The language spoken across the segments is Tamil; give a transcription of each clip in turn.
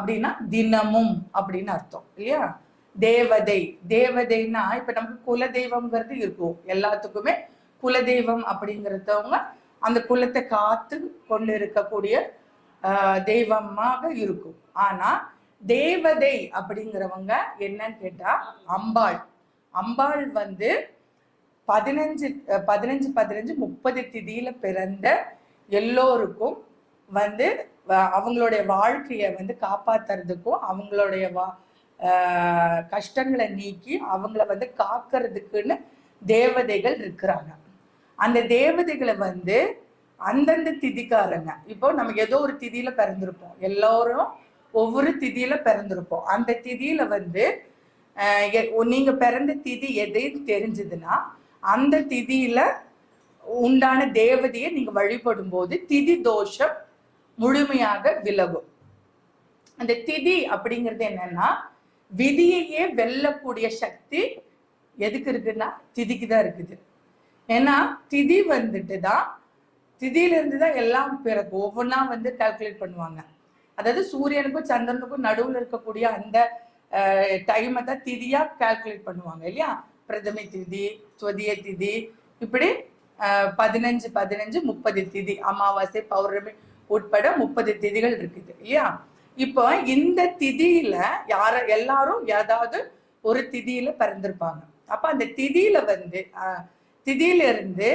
அப்படின்னா தினமும் அப்படின்னு அர்த்தம் இல்லையா? தேவதை தேவதைன்னா இப்ப நமக்கு குல தெய்வம்ங்கிறது இருக்கும். எல்லாத்துக்குமே குல தெய்வம் அப்படிங்கிறதவங்க அந்த குலத்தை காத்து கொண்டு இருக்கக்கூடிய தெய்வமாக இருக்கும். ஆனா தேவதை அப்படிங்கிறவங்க என்னன்னு கேட்டா அம்பாள். அம்பாள் வந்து பதினஞ்சு பதினஞ்சு பதினஞ்சு முப்பது திதியில பிறந்த எல்லோருக்கும் வந்து அவங்களுடைய வாழ்க்கையை வந்து காப்பாத்துறதுக்கும் அவங்களுடைய வா கஷ்டங்களை நீக்கி அவங்கள வந்து காக்கிறதுக்குன்னு தேவதைகள் இருக்கிறாங்க. அந்த தேவதைகளை வந்து அந்தந்த திதிக்காரங்க. இப்போ நம்ம ஏதோ ஒரு திதியில பிறந்திருப்போம். எல்லோரும் ஒவ்வொரு திதியில பிறந்திருப்போம். அந்த திதியில வந்து நீங்க பிறந்த திதி எதையும் தெரிஞ்சதுன்னா அந்த திதியில உண்டான தேவதையை நீங்க வழிபடும் போது திதி தோஷம் முழுமையாக விலகும். அந்த திதி அப்படிங்கிறது என்னன்னா விதியையே வெல்லக்கூடிய சக்தி எதுக்கு இருக்குன்னா திதிக்கு தான் இருக்குது. ஏன்னா திதி வந்துட்டு தான் திதியிலேருந்து தான் எல்லாம் பிறகு ஒவ்வொன்றா வந்து கால்குலேட் பண்ணுவாங்க. அதாவது சூரியனுக்கும் சந்திரனுக்கும் நடுவில் இருக்கக்கூடிய அந்த டைமை தான் திதியாக கால்குலேட் பண்ணுவாங்க இல்லையா? பிரதமை திதி சுவதிய திதி இப்படி பதினஞ்சு பதினஞ்சு முப்பது திதி. அமாவாசை பௌர்ணமி உட்பட முப்பது திதிகள் இருக்குது இல்லையா? இப்போ இந்த திதியில யார எல்லாரும் ஏதாவது ஒரு திதியில பிறந்திருப்பாங்க. அப்ப அந்த திதியில வந்து திதியில இருந்து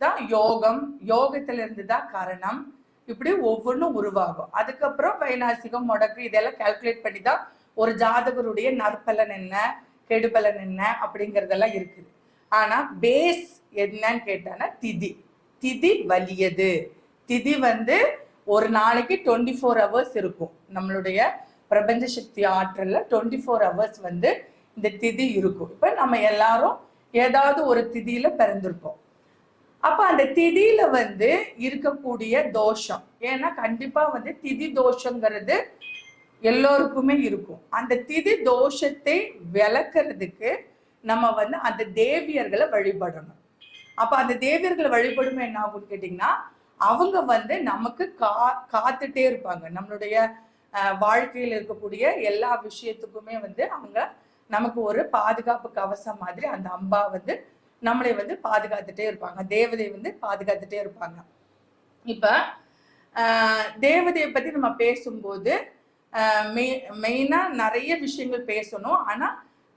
தான் யோகம் யோகத்துல இருந்து தான் கரணம் இப்படி ஒவ்வொன்றும் உருவாகும். அதுக்கப்புறம் வைநாசிகம் முடக்கு இதெல்லாம் கால்குலேட் பண்ணி தான் ஒரு ஜாதகருடைய நற்பலன் என்ன கெடுபலன் என்ன அப்படிங்கறதெல்லாம் இருக்குது. ஆனா பேஸ் என்னன்னு கேட்டானா திதி. திதி வலியது. திதி வந்து ஒரு நாளைக்கு டுவெண்ட்டி ஃபோர் ஹவர்ஸ் இருக்கும். நம்மளுடைய பிரபஞ்ச சக்தி ஆற்றலில் டுவெண்ட்டி ஃபோர் ஹவர்ஸ் வந்து இந்த திதி இருக்கும். இப்போ நம்ம எல்லாரும் ஏதாவது ஒரு திதியில பிறந்திருப்போம். அப்போ அந்த திதியில வந்து இருக்கக்கூடிய தோஷம். ஏன்னா கண்டிப்பாக வந்து திதி தோஷங்கிறது எல்லோருக்குமே இருக்கும். அந்த திதி தோஷத்தை விளக்குறதுக்கு நம்ம வந்து அந்த தேவியர்களை வழிபடணும். அப்போ அந்த தேவியர்களை வழிபடுமே என்ன ஆகும்னு கேட்டிங்கன்னா அவங்க வந்து நமக்கு கா காத்துட்டே இருப்பாங்க. நம்மளுடைய வாழ்க்கையில் இருக்கக்கூடிய எல்லா விஷயத்துக்குமே வந்து அவங்க நமக்கு ஒரு பாதுகாப்பு கவசம் மாதிரி அந்த அம்பா வந்து நம்மளை வந்து பாதுகாத்துட்டே இருப்பாங்க. தேவதை வந்து பாதுகாத்துட்டே இருப்பாங்க. இப்ப தேவதையை பத்தி நம்ம பேசும்போது மெயினா நிறைய விஷயங்கள் பேசணும். ஆனா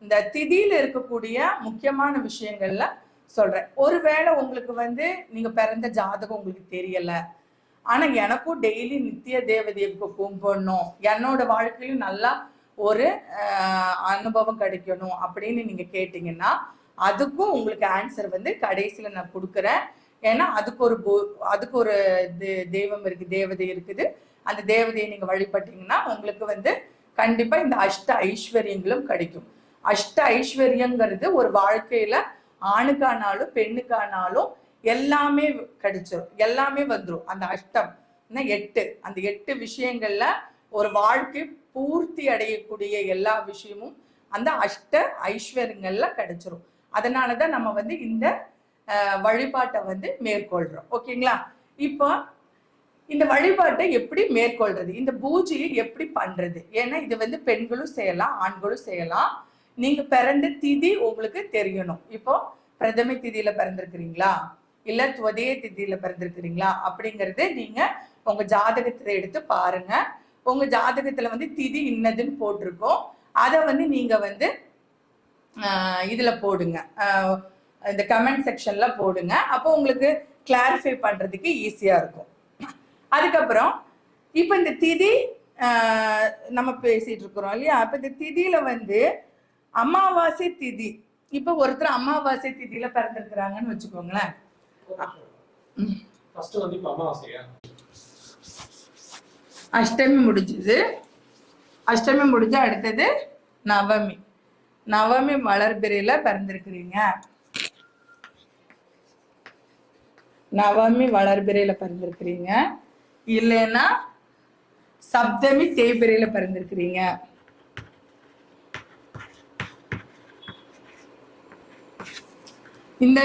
இந்த திதியில இருக்கக்கூடிய முக்கியமான விஷயங்கள்ல சொல்றேன். ஒருவேளை உங்களுக்கு வந்து நீங்க பிறந்த ஜாதகம் உங்களுக்கு தெரியல. ஆனா எனக்கும் டெய்லி நித்திய தேவதையை கும்பிடணும். என்னோட வாழ்க்கையிலும் நல்லா ஒரு அனுபவம் கிடைக்கணும் அப்படின்னு நீங்க கேட்டீங்கன்னா அதுக்கும் உங்களுக்கு ஆன்சர் வந்து கடைசியில நான் கொடுக்குறேன். ஏன்னா அதுக்கு ஒரு அதுக்கு ஒரு தே- தெய்வம் இருக்கு தேவதை இருக்குது. அந்த தேவதையை நீங்க வழிபட்டீங்கன்னா உங்களுக்கு வந்து கண்டிப்பா இந்த அஷ்ட ஐஸ்வர்யங்களும் கிடைக்கும். அஷ்ட ஐஸ்வர்யங்கிறது ஒரு வாழ்க்கையில ஆணுக்கானாலும் பெண்ணுக்கானாலும் எல்லாமே கிடைச்சிரும். எல்லாமே வந்துடும் அந்த அஷ்டம். எட்டு. அந்த எட்டு விஷயங்கள்ல ஒரு வாழ்க்கை பூர்த்தி அடையக்கூடிய எல்லா விஷயமும் அந்த அஷ்ட ஐஸ்வர்யங்கள்ல கிடைச்சிரும். அதனாலதான் நம்ம வந்து இந்த வழிபாட்டை வந்து மேற்கொள்றோம். ஓகேங்களா? இப்போ இந்த வழிபாட்டை எப்படி மேற்கொள்றது? இந்த பூஜையை எப்படி பண்றது? ஏன்னா இது வந்து பெண்களும் செய்யலாம் ஆண்களும் செய்யலாம். நீங்க பிறந்த திதி உங்களுக்கு தெரியணும். இப்போ பிரதம திதியில பிறந்திருக்கிறீங்களா? இல்ல துவதய திதியில பிறந்திருக்கிறீங்களா? அப்படிங்கறது நீங்க உங்க ஜாதகத்தை எடுத்து பாருங்க. உங்க ஜாதகத்துல வந்து திதி இன்னதுன்னு போட்டிருக்கோம். அதை வந்து நீங்க வந்து இதுல போடுங்க. இந்த கமெண்ட் செக்ஷன்ல போடுங்க. அப்போ உங்களுக்கு கிளாரிஃபை பண்றதுக்கு ஈஸியா இருக்கும். அதுக்கப்புறம் இப்போ இந்த திதி நம்ம பேசிட்டு இருக்கிறோம் இல்லையா? அப்ப இந்த திதியில வந்து அமாவாசை திதி. இப்போ ஒருத்தர் அமாவாசை திதியில பிறந்திருக்கிறாங்கன்னு வச்சுக்கோங்களேன். அஷ்டமி முடிஞ்சது. அஷ்டமி முடிஞ்ச அடுத்தது நவமி. நவமி வளர்பிறையில பிறந்திருக்கிறீங்க. நவமி வளர்பிறையில பிறந்திருக்கிறீங்க. இல்லைன்னா சப்தமி தேய்பிறையில பிறந்திருக்கிறீங்க. இந்த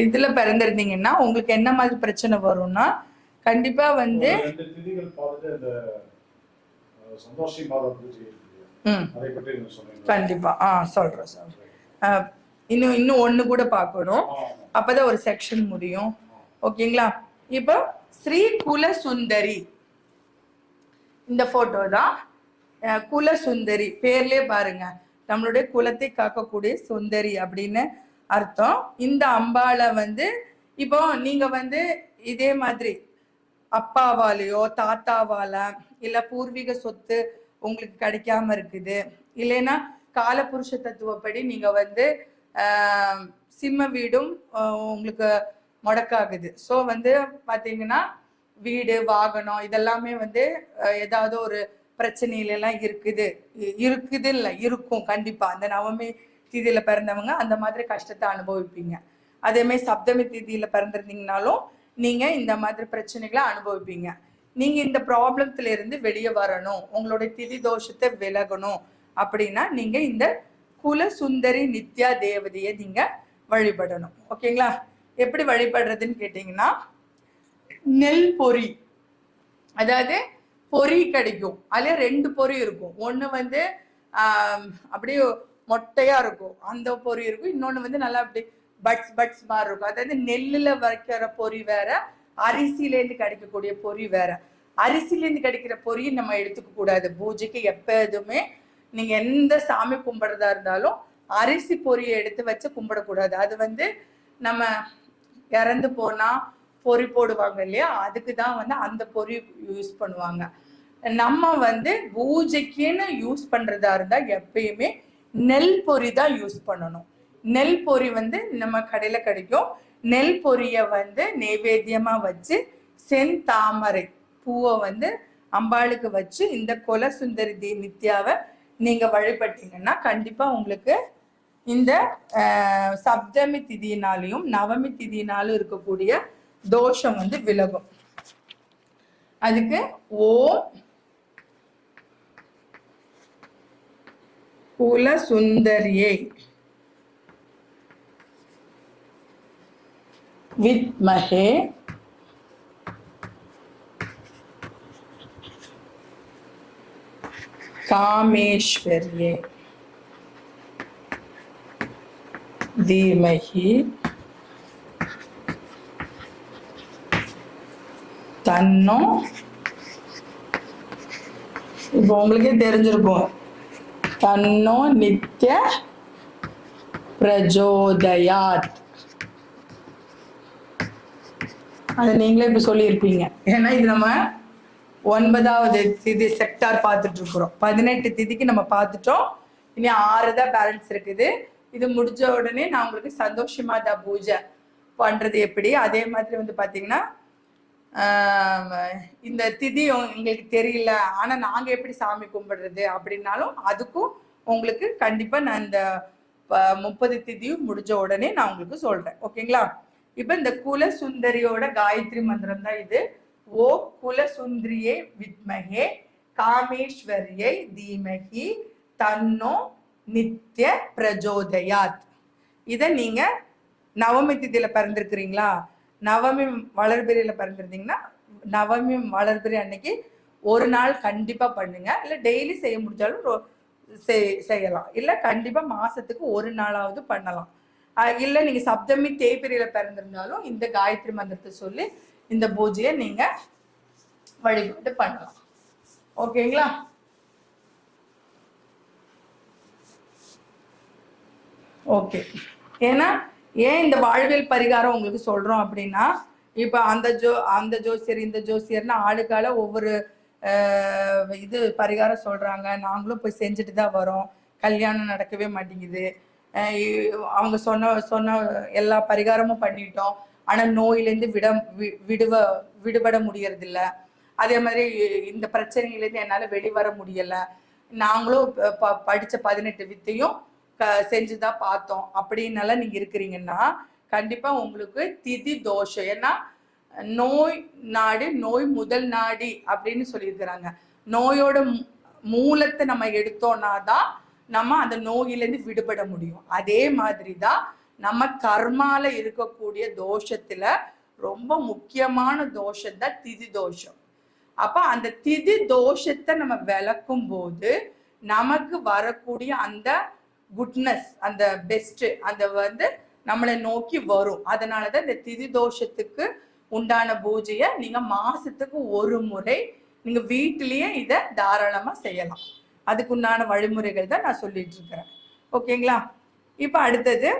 இதுல பிறந்திருந்தீங்கன்னா உங்களுக்கு என்ன மாதிரி பிரச்சனை வரும்னா கண்டிப்பா வந்து கண்டிப்பா. ஆ சொல்றேன் சொல்றேன். இன்னும் இன்னும் ஒண்ணு கூட பார்க்கணும். அப்பதான் ஒரு செக்ஷன் முடியும். ஓகேங்களா? இப்போ ஸ்ரீ குல சுந்தரி இந்த போட்டோ தான். அஹ், குல சுந்தரி பேர்லயே பாருங்க. நம்மளுடைய குலத்தை காக்கக்கூடிய சுந்தரி அப்படின்னு அர்த்தம். இந்த அம்பால வந்து இப்போ நீங்க வந்து இதே மாதிரி அப்பாவாலேயோ தாத்தாவால இல்ல பூர்வீக சொத்து உங்களுக்கு கிடைக்காம இருக்குது. இல்லைன்னா காலபுருஷ தத்துவப்படி நீங்க வந்து சிம்ம வீடும் உங்களுக்கு முடக்காகுது. ஸோ வந்து பாத்தீங்கன்னா வீடு வாகனம் இதெல்லாமே வந்து ஏதாவது ஒரு பிரச்சனையில எல்லாம் இருக்குது. இருக்குது இல்லை இருக்கும் கண்டிப்பா. அந்த நவமி திதியில பிறந்தவங்க அந்த மாதிரி கஷ்டத்தை அனுபவிப்பீங்க. அதே மாதிரி சப்தமி திதியில பிறந்திருந்தீங்கனாலும் நீங்க இந்த மாதிரி பிரச்சனைகளை அனுபவிப்பீங்க. நீங்க இந்த ப்ராப்ளத்துல இருந்து வெளியே வரணும். உங்களுடைய திதி தோஷத்தை விலகணும் அப்படின்னா நீங்க இந்த குல சுந்தரி நித்யா தேவதையை நீங்க வழிபடணும். ஓகேங்களா? எப்படி வழிபடுறதுன்னு கேட்டீங்கன்னா நெல் பொரி அதாவது பொரி கிடைக்கும். அதுல ரெண்டு பொரி இருக்கும். ஒன்று வந்து அப்படியே மொட்டையா இருக்கும். அந்த பொரி இருக்கும். இன்னொன்னு வந்து நல்லா அப்படி பட்ஸ் பட்ஸ் மாதிரி இருக்கும். அதாவது நெல்லுல வைக்கிற பொரி வேற அரிசியிலேருந்து கிடைக்கக்கூடிய பொரி வேற. அரிசியிலேருந்து கிடைக்கிற பொறியை நம்ம எடுத்துக்க கூடாது. பூஜைக்கு எப்போதுமே நீங்க எந்த சாமி கும்பிடுறதா இருந்தாலும் அரிசி பொரியை எடுத்து வச்சு கும்பிடக்கூடாது. அது வந்து நம்ம இறந்து போனா பொரி போடுவாங்க இல்லையா? அதுக்கு தான் வந்து அந்த பொரி யூஸ் பண்ணுவாங்க. நம்ம வந்து பூஜைக்குன்னு யூஸ் பண்றதா இருந்தா எப்பயுமே நெல் பொறி தான் யூஸ் பண்ணணும். நெல் பொரி வந்து நம்ம கடையில கிடைக்கும். நெல் பொரியை வந்து நைவேத்தியமா வச்சு செந்தாமரை பூவை வந்து அம்பாளுக்கு வச்சு இந்த கொல சுந்தரி தி நித்யாவை நீங்கள் வழிபட்டீங்கன்னா கண்டிப்பாக உங்களுக்கு இந்த சப்தமி திதியினாலையும் நவமி திதியினாலும் இருக்கக்கூடிய தோஷம் வந்து விலகும். அதுக்கு ஓம் குல சுந்தரியை வித்மகே. காமேஸ்வரியே. தீமகி. தன்னோ. இப்போ உங்களுக்கே தெரிஞ்சிருக்கும். தன்னோ நித்ய பிரஜோதயாத் அதை நீங்களே இப்போ சொல்லியிருப்பீங்க. ஏன்னா இது நம்ம ஒன்பதாவது திதி செக்டார் பார்த்துட்டு இருக்கிறோம். பதினெட்டு திதிக்கு நம்ம பார்த்துட்டோம். இனி ஆறு தான் பேலன்ஸ் இருக்குது. இது முடிஞ்ச உடனே நான் உங்களுக்கு சந்தோஷமாதா பூஜை பண்றது எப்படி? அதே மாதிரி வந்து பாத்தீங்கன்னா இந்த திதி எங்களுக்கு தெரியல. ஆனால் நாங்கள் எப்படி சாமி கும்பிடுறது அப்படின்னாலும் அதுக்கும் உங்களுக்கு கண்டிப்பாக நான் இந்த முப்பது திதியும் முடிஞ்ச உடனே நான் உங்களுக்கு சொல்கிறேன் ஓகேங்களா? இப்போ இந்த குல சுந்தரியோட காயத்ரி மந்திரம் தான் இது. ஓ குல சுந்தரியே வித்மகே காமேஸ்வரியை தீமகி தன்னோ நித்ய பிரஜோதயாத். இதை நீங்கள் நவமி திதியில் பிறந்திருக்கிறீங்களா? நவமி வளர்பிறையில பிறந்திருந்தீங்கன்னா நவமி வளர்பிறை அன்னைக்கு ஒரு நாள் கண்டிப்பா பண்ணுங்க. இல்ல டெய்லி செய்ய முடிஞ்சாலும் செய்- செய்யலாம். இல்ல கண்டிப்பா மாசத்துக்கு ஒரு நாளாவது பண்ணலாம். இல்லை இல்ல நீங்க சப்தமி தேய்பிரையில பிறந்திருந்தாலும் இந்த காயத்ரி மந்திரத்தை சொல்லி இந்த பூஜையை நீங்க வழிபட்டு பண்ணலாம். ஓகேங்களா? ஓகே. ஏன்னா ஏன் இந்த வாழ்வியல் பரிகாரம் உங்களுக்கு சொல்றோம் அப்படின்னா இப்ப அந்த ஜோ அந்த ஜோசியர் இந்த ஜோசியர்னு ஆளுக்கால ஒவ்வொரு இது பரிகாரம் சொல்றாங்க. நாங்களும் போய் செஞ்சுட்டு தான் வரோம். கல்யாணம் நடக்கவே மாட்டேங்குது. அவங்க சொன்ன சொன்ன எல்லா பரிகாரமும் பண்ணிட்டோம். ஆனா நோயிலேருந்து விட வி- விடுவ விடுபட முடியறதில்ல. அதே மாதிரி இந்த பிரச்சனையிலேருந்து என்னால் வெளிவர முடியலை. நாங்களும் ப- படித்த பதினெட்டு வித்தையும் க- செஞ்சுதான் பார்த்தோம். அப்படின்னலாம் நீங்க இருக்கிறீங்கன்னா கண்டிப்பா உங்களுக்கு திதி தோஷம். ஏன்னா நோய் நாடு நோய் முதல் நாடி அப்படின்னு சொல்லியிருக்கிறாங்க. நோயோட மூலத்தை நம்ம எடுத்தோம்னா தான் நம்ம அந்த நோயிலேருந்து விடுபட முடியும். அதே மாதிரி தான் நம்ம கர்மால இருக்கக்கூடிய தோஷத்துல ரொம்ப முக்கியமான தோஷம் தான் திதி தோஷம். அப்ப அந்த திதி தோஷத்தை நம்ம விளக்கும் போது நமக்கு வரக்கூடிய அந்த குட்னஸ் அந்த பெஸ்ட் அந்த வந்து நம்மளை நோக்கி வரும். அதனாலதான் இந்த திதி தோஷத்துக்கு உண்டான பூஜையை நீங்க மாசத்துக்கு ஒரு முறை நீங்க வீட்டிலேயே இதை தாராளமா செய்யலாம். அதுக்குண்டான வழிமுறைகள் தான் நான் சொல்லிட்டு இருக்கிறேன். ஓகேங்களா இப்போ அடுத்தது